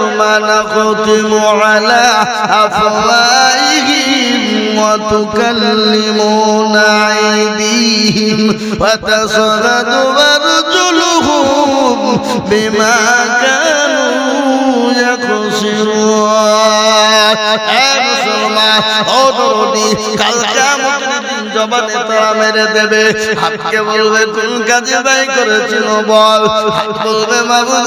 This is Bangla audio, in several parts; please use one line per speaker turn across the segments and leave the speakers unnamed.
يوم نختم على أفواههم وتكلمنا أيديهم وتشهد أرجلهم بما كانوا يكسرون এ মুসলমান ও দরদি কাল কিয়ামতের দিন জবানে তারা মেরে দেবে হাতকে বলবে কোন কাজে ব্যয় করেছিল বল হাত বলবে মাবুদ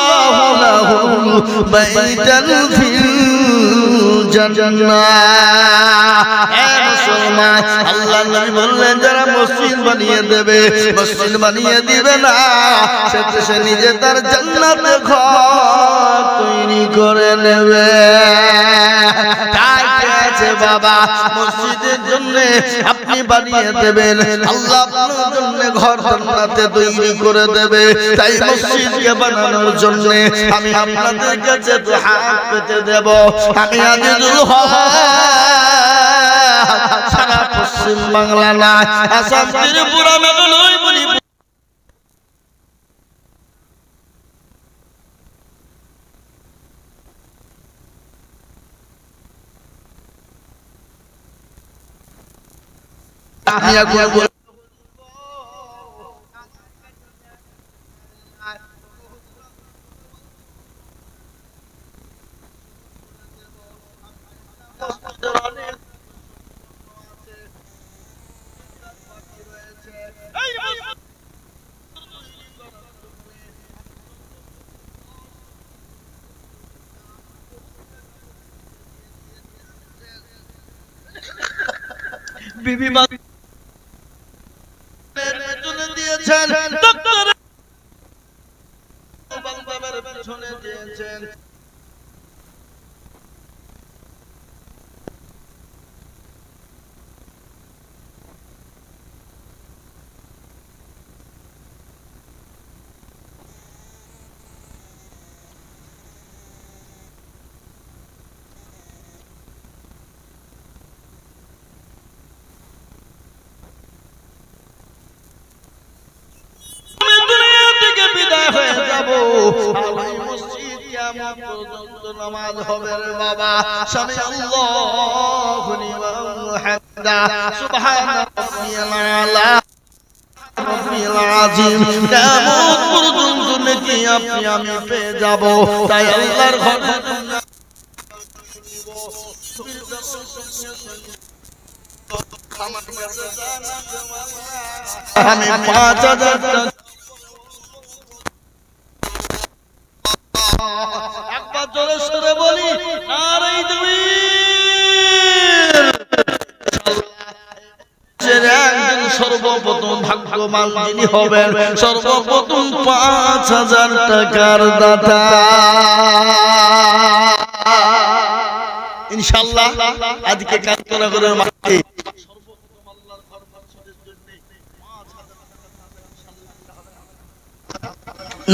লাহু ফিল আপনি বানিয়ে দেবেন। আল্লাহ ঘর জান্নাতে তৈরি করে দেবে। তাই মসজিদকে বানানোর জন্য আমি আপনাদের কাছে দেব। আমি আজিজুল হক সারা পশ্চিম বাংলা না আসাম ত্রিপুরা মেঘালয় আমি এখন বিবি মা ওই মসজিদ কিয়ামত পর্যন্ত নামাজ হবে রে বাবা? স্বামী আল্লাহু লিমান হামদা। সুবহান আলা রব্বিল আযীম। কিয়ামত পর্যন্ত নাকি আপনি আমি পেয়ে যাব? তাই আল্লাহর ঘর আমি পাঁচ হাজার একবার জোরে সরে বলি সর্বপ্রথম ভাগ্যবান যিনি সর্বপ্রথম পাঁচ হাজার টাকার দাতা। ইনশাল্লাহ, আজকে কান্তনগরের মাঠে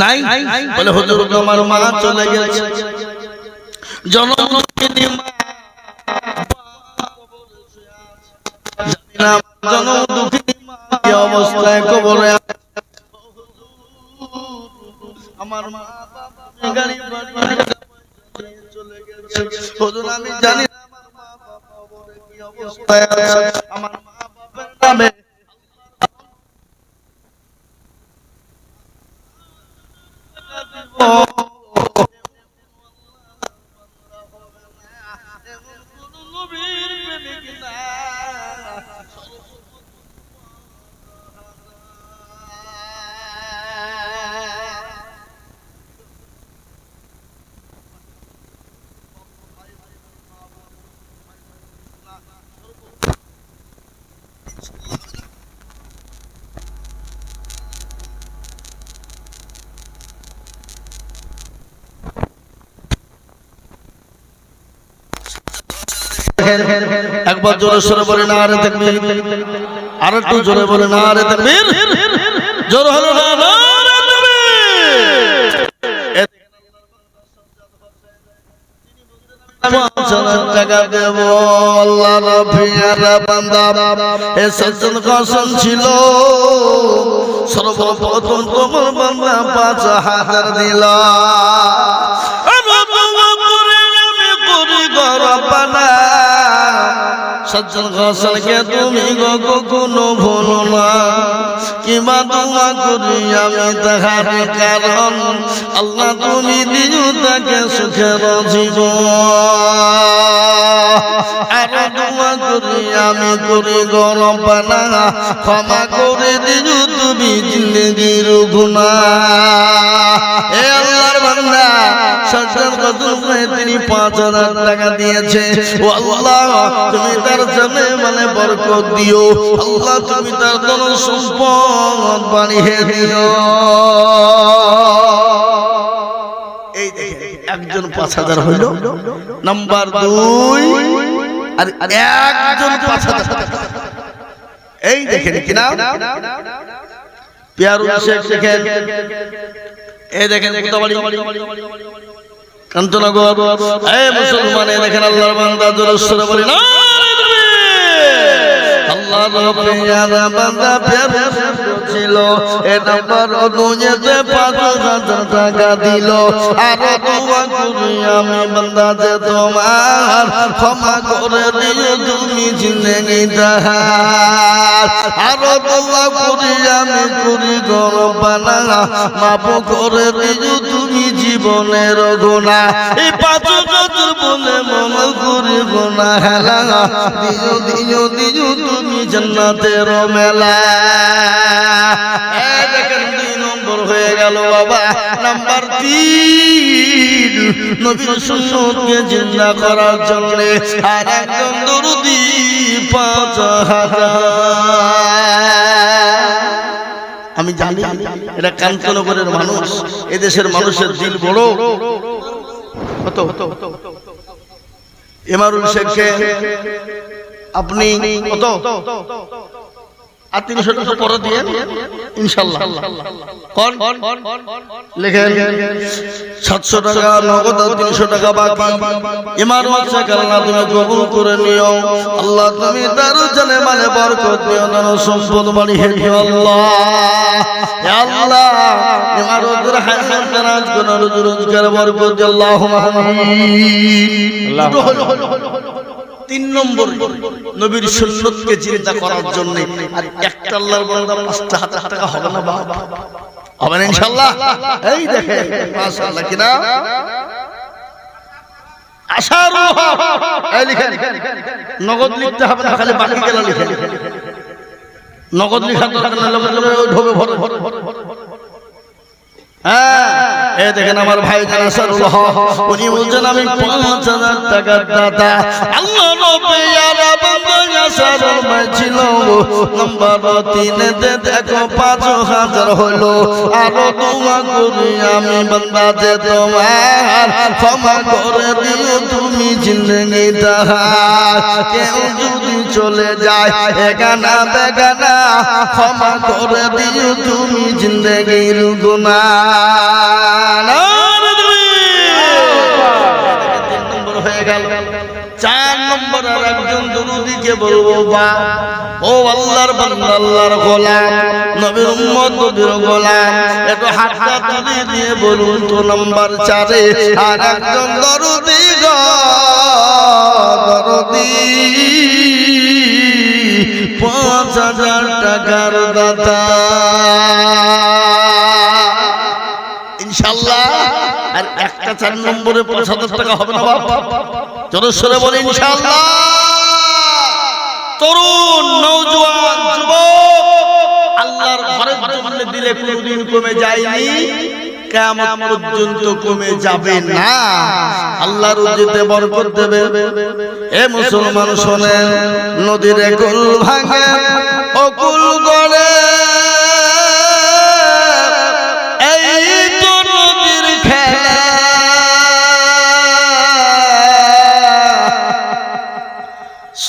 নাই। বলে, হুজুর আমার মা চলে গেছে। জনমদিনী মা জানি মা অবস্থায় আমার মা গাড়ি চলে গেছে। হুজুর, আমি জানি আমার মা বাবা কি অবস্থায় আছে। আমার একবার জোরে সরে বলে না আরে দেখবি আর একটু জোরে বলে না আরে দেখবি জোর হলো না ছিল। সর্বপ্রথম দিল। সজ্জন ঘোষণকে তুমি গো কখনো ভুলো না। কিংবা তোমা করি আমি তাহার কারণ? আল্লাহ তুমি দিও তাকে সুখের জীবন। আমি করি গরম ক্ষমা করে তুমি গুণা তিনি পাঁচ হাজার টাকা দিয়েছে। ও আল্লাহ, তুমি তার জন্য মানে বরকত দিও। আল্লাহ, তুমি তার ধন সম্পদ বাড়িয়ে দিও। একজন পাঁচ হাজার হইল। নাম্বার দুই আর একজন পাঁচ হাজার। এই দেখেন কিনা পেয়ারুল শেখ দেখেন এই দেখেন কান্তনগর এই মুসলমান এই দেখেন আল্লাহর বান্দা জোরসরে বলি না আল্লাহর পেয়ারা বান্দা পেয়ারা ছিল। এ নাম্বার পাঁচ হাজার টাকা দিল আর দোয়া আমি বান্দা যে তোমার ক্ষমা করে দিও তুমি আর দোয়া করি আমি গরম বানা মাপ করে দিও তুমি জীবনের গোনা এই পাঁচ হাজার বলে মন করি গোনা হেলা। দিও দিও দিও, তুমি জান্নাতের মেলা। হয়ে জিন্দা করার জন্য আর একজন পাঁচ আমি জানি এটা কান্তনগরের মানুষ এদেশের মানুষের দিল বড় কত এমারুল শেখকে আপনি কত আর তিনশো টাকা পরে দিয়ে ইনশাল্লাহ। লেখেন সাতশো টাকা নগদ তিনশো টাকা বাকি। আল্লাহ তুমি কবুল করে নিও। আল্লাহ তুমি তার জানে মানে বরকত দিও ধন সম্পদ বাড়িয়ে দিও আল্লাহ। হে আল্লাহ ইমারতের হায়াত দারাজ কোন রুজি রোজগার বরকত আমিন তিন নম্বর নবীর সুন্নতকে চিন্তা করার জন্য আর একটা আল্লাহর বান্দা পাঁচটা হাজার টাকা হবে না বাবা? হবে না ইনশাআল্লাহ? এই দেখে মাশাআল্লাহ কিনা নগদ লিখতে হবে না, খালি বাকি গেল লিখেন। নগদ লিখা দরকার না, লোকে লোকে, ওই ঢোবে ভরে। হ্যাঁ। দেখেন আমার ভাই উনি বলছেন, আমি পাঁচ হাজার টাকার যে তোমার ক্ষমা করে তুমি জিন্দগি কেউ যদি চলে যায় এগানা বেগানা ক্ষমা করে দিও তুমি জিন্দগির গুনাহ তিন নম্বর হয়ে গেল। চার নম্বর আর একজন দুরুদিকে বলব বা ও আল্লাহর বান্দা আল্লাহর গোলাম নবীর উম্মত নবীর গোলাম। একটু হাতটা তুলে দিয়ে বলুন তো নাম্বার চারে। আর একজন দরুদি গো পাঁচ হাজার টাকার দাদা একটা চার নম্বরে পাঁচ হাজার টাকা হবে না বাপ। জোরেশ্বরে বলে ইনশাল্লাহ তরুণ নৌজওয়ান যুবক, আল্লাহর ঘরের দিলে কমে যায়নি কেমন পর্যন্ত কমে যাবে না। দেবে। এ মুসলমান শোনেন, নদীর কুল ভাঙে, অকুল গড়ে।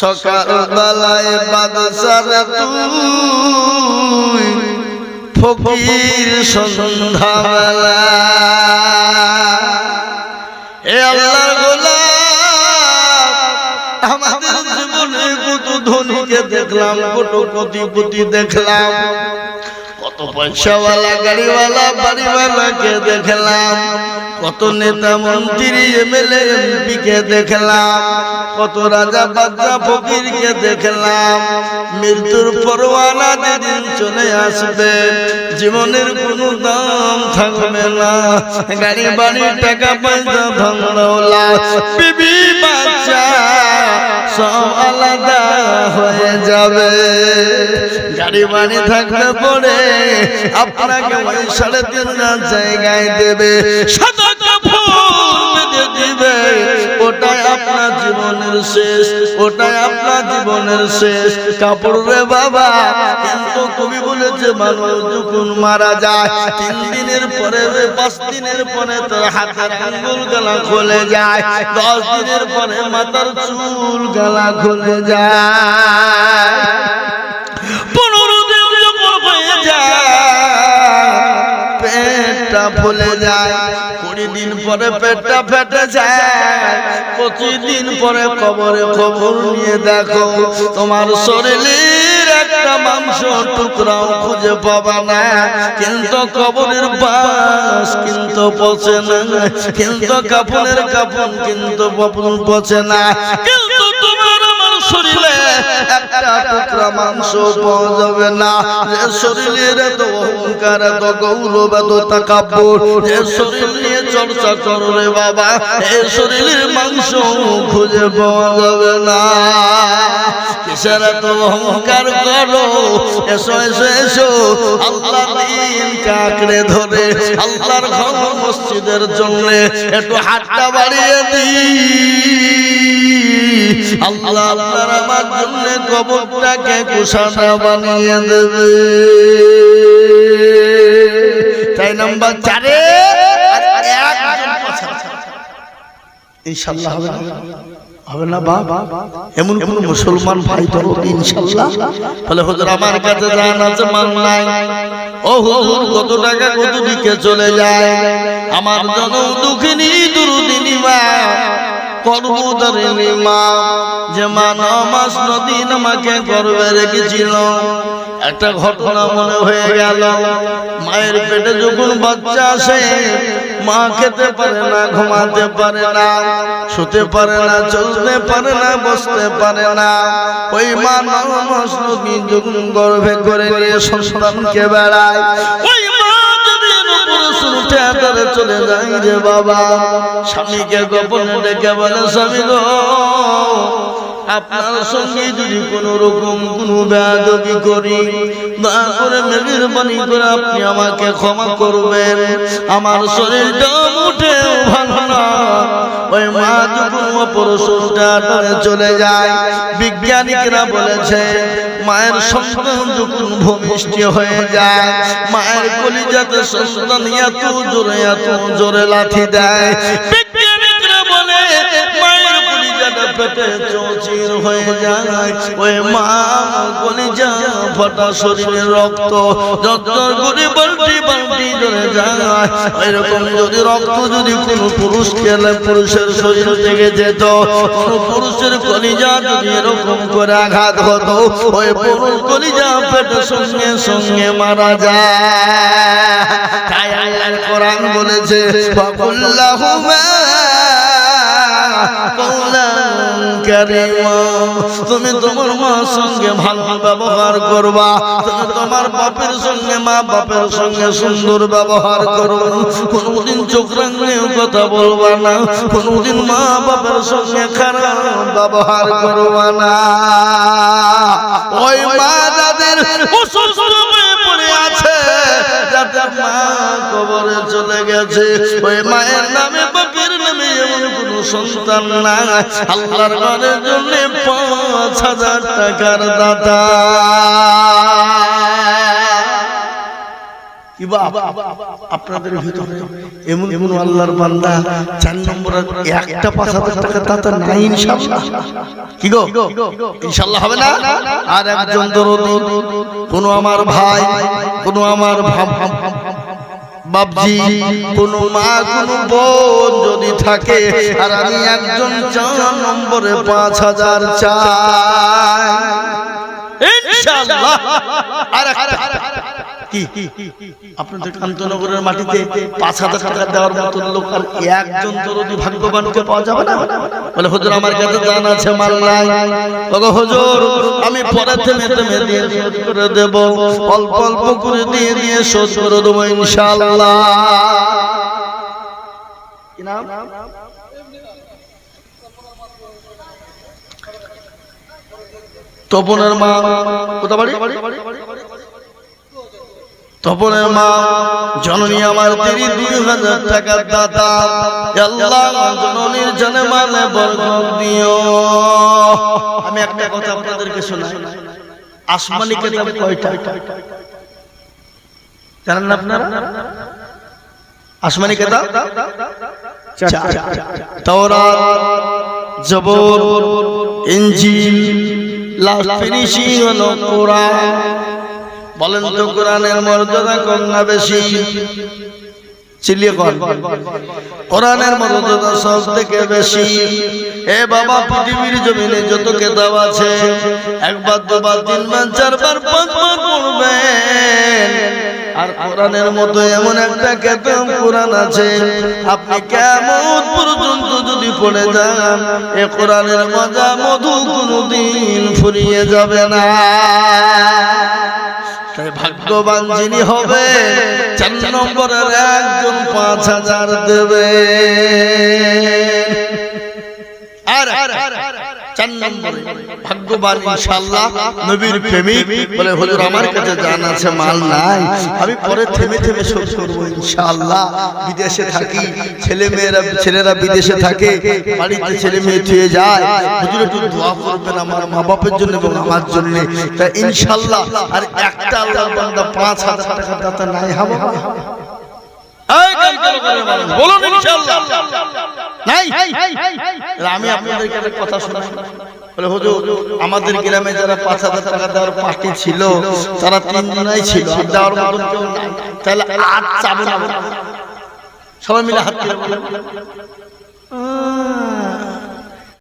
সকাল বেলায় বাদশার তুই ফকির সন্ধ্যা বেলা এ আমাদের জীবনে কত দেখলাম, কত কোটিপতি দেখলাম। কত পয়সাওয়ালা গাড়িওয়ালা বাড়িওয়ালাকে দেখলাম। কত নেতা মন্ত্রী এমএলএ এমপি কে দেখলাম। কত রাজা বাদশা ফকিরকে দেখলাম। মৃত্যুর পরওয়ানা যেদিন চলে আসবে জীবনের কোনো দাম থাকবে না। গাড়ি বাড়ি টাকা পয়সা বিবি বাচ্চা সব আলাদা হয়ে যাবে। গাড়ি বাড়ি থাকলে পরে আপনাকে সাড়ে তিন জায়গায় দেবে। সাদা জীবনের শেষ, ওটাই আপনার জীবনের শেষ। কাপড় রে বাবা, কিন্তু কবি বলেছে, মানুষ যখন মারা যায়, তিন দিনের পরে পাঁচ দিনের পরে তার হাতের আঙ্গুল গলা খুলে যায়। দশ দিনের পরে মাথার চুল গলা খুলে যায়। যায়, পেটটা ফুলে যায়। দিন পরে পেটটা ফেটে যায়। পঁচিশ দিন পরে কবরে খবর নিয়ে দেখো, তোমার শরীরের একটা মাংস টুকরাও খুঁজে পাবা না। কিন্তু কবরের বাস কিন্তু পচে না। কিন্তু কাপড়ের কাপড় কিন্তু পচে না। কিন্তু টুকরা মাংস পাওয়া যাবে না। যে শরীরের এত অহংকার, এত গৌরব, এত যে শরীর নিয়ে চর্চা বাবা এই শরীরের মাংস খুঁজে পাওয়া যাবে না। ধরে মসজিদের জন্য একটু হাতটা বাড়িয়ে দিই। আল্লাহ আমার জন্য কবরটাকে কুষানা বানিয়ে দেবে। তাই নাম্বার চারে। ইনশাল্লাহ হবে হবে না বা এমন মুসলমান ভাই তো ইনশাল্লাহ। বলে, হুজুর, আমার কাছে জান আছে ও হুজুর, কত টাকা কত দিকে চলে যায়? আমার জন দুঃখিনী কর্মদারিণী মা যে মা নমাস নদীন আমাকে গর্বে রেখেছিল। একটা ঘটনা মনে হয়ে গেল। মায়ের পেটে যখন বাচ্চা আসে, মা খেতে পারে না, ঘুমাতে পারে না, শুতে পারে না, চলতে পারে না, বসতে পারে না। ওই মা নমাস নদী যখন গর্ভে করে নিয়ে সন্তানকে বেড়ায় থিয়েটারে চলে রে বাবা। স্বামীকে গোপনে ডেকে বলে, স্বামী গো, আপনার সঙ্গে যদি কোন রকম কোন করি করে মেহেরবানি করে আপনি আমাকে ক্ষমা করবেন। আমার শরীরটা উঠে ভালো না। ওই মা যখন থিয়েটারে চলে যায়, বিজ্ঞানিকরা বলেছে মায়ের সন্তান যখন ভূমিষ্ঠ হয়ে যায় মায়ের কলিজাতে সন্তান এত জোরে এত জোরে লাথি দেয়। পেটে চৌচির হয়ে যায়। ওই মা কলিজা ফটা শরীরের রক্ত যত করে বালতি বালতি জোরে যায়। এরকম যদি রক্ত যদি কোনো পুরুষ খেলে পুরুষের শরীর থেকে যেত, কোন পুরুষের কলিজা যদি এরকম করে আঘাত হতো, ওই পুরুষ কলিজা পেটের সঙ্গে সঙ্গে মারা যায়। তাই আল্লাহর কোরআন বলেছে ফাকুল্লাহুমা তুমি তোমার মার সঙ্গে ভালো ব্যবহার করবা, তুমি তোমার বাপের সঙ্গে, মা বাপের সঙ্গে সুন্দর ব্যবহার করো কোনদিন চোখ রাঙলেও কথা বলবা না, কোনদিন মা বাপের সঙ্গে খারাপ ব্যবহার করবা না। ওই মা পড়ে আছে, যাদের মা কবরে চলে গেছে, ওই মায়ের নামে বাপের সন্তান না, আল্লাহর পাঁচ হাজার টাকার দাতা। আপনাদের এমন এমন আল্লাহর বান্দা চার নম্বরের একটা পাঁচ হাজার টাকা নাই কি গো? ইনশাল্লাহ হবে না? আর একজন কোন আমার ভাই, কোন আমার ভাব বাবজি কোন মা, কোন বোন যদি থাকে, আর আমি একজন চার নম্বরে পাঁচ হাজার চার ইনশাআল্লাহ। আর কি? আপনাদের কান্তনগরের মাটিতে পাঁচ হাজার টাকা দেওয়ার মতন লোক আর একজন তরুণী ভাগ্যবানকে পাওয়া যাবে না? বলে হুজুর আমার কাছে দান আছে মাল নাই। ওগো হুজুর আমি পরে থেমে থেমে দিয়ে শোধ করে দেব। অল্প অল্প করে দিয়ে দিয়ে শোধ করে দেবো ইনশাআল্লাহ। কি নাম? তপনের মা কোথা বাড়ি? তপনের মা, জননী আমার তিরি দুই হাজার টাকার দাতা। আল্লাহ জননীর জনে মানে বরকত দিও। আমি একটা কথা আপনাদেরকে শোনাই। আসমানি কেতাব কয়টা? জানেন না আপনারা? আসমানি কেতাব? তাওরাত, জবর, ইনজিল লাস্ট ফিনিশিং হলো কোরআন। বলেন তো কোরআনের মর্যাদা কম না বেশি? কোরআনের মর্যাদা সব থেকে বেশি। এ বাবা, পৃথিবীর জমিনে যত কেতাব আছে, একবার, দুবার, তিনবার, চারবার, পাঁচবার পড়বেন। আর কোরআনের মতো এমন একটা কেতাব কোরআন আছে, আপনি কেমন পর্যন্ত যদি পড়ে যান, এ কোরআনের মজা মধু কোনদিন ফুরিয়ে যাবে না। তাই ভাগ্যবান যিনি হবে চার নম্বরের একজন পাঁচ হাজার দেবে আর আমার আমি পরে থেমে থেমে শোধ বিদেশে থাকি ছেলে মেয়েরা ছেলেরা বিদেশে থাকে, বাড়িতে ছেলে মেয়ে থুয়ে যায়। মা বাপের জন্য এবং আমার জন্য। তা ইনশাআল্লাহ, আর একটা আল্লাহর বান্দা পাঁচ হাজার টাকা দাতা নাই হবে নাই আমি আপনাদেরকে একটা কথা শোনাই। বলে হুজুর আমাদের গ্রামে যারা পাঁচ হাজার টাকা দেওয়ার পার্টি ছিল তারা তিন জনাই ছিল দেওয়ার মতন কেউ নাই। তাহলে আর চাবো সবাই মিলে হাত তুলে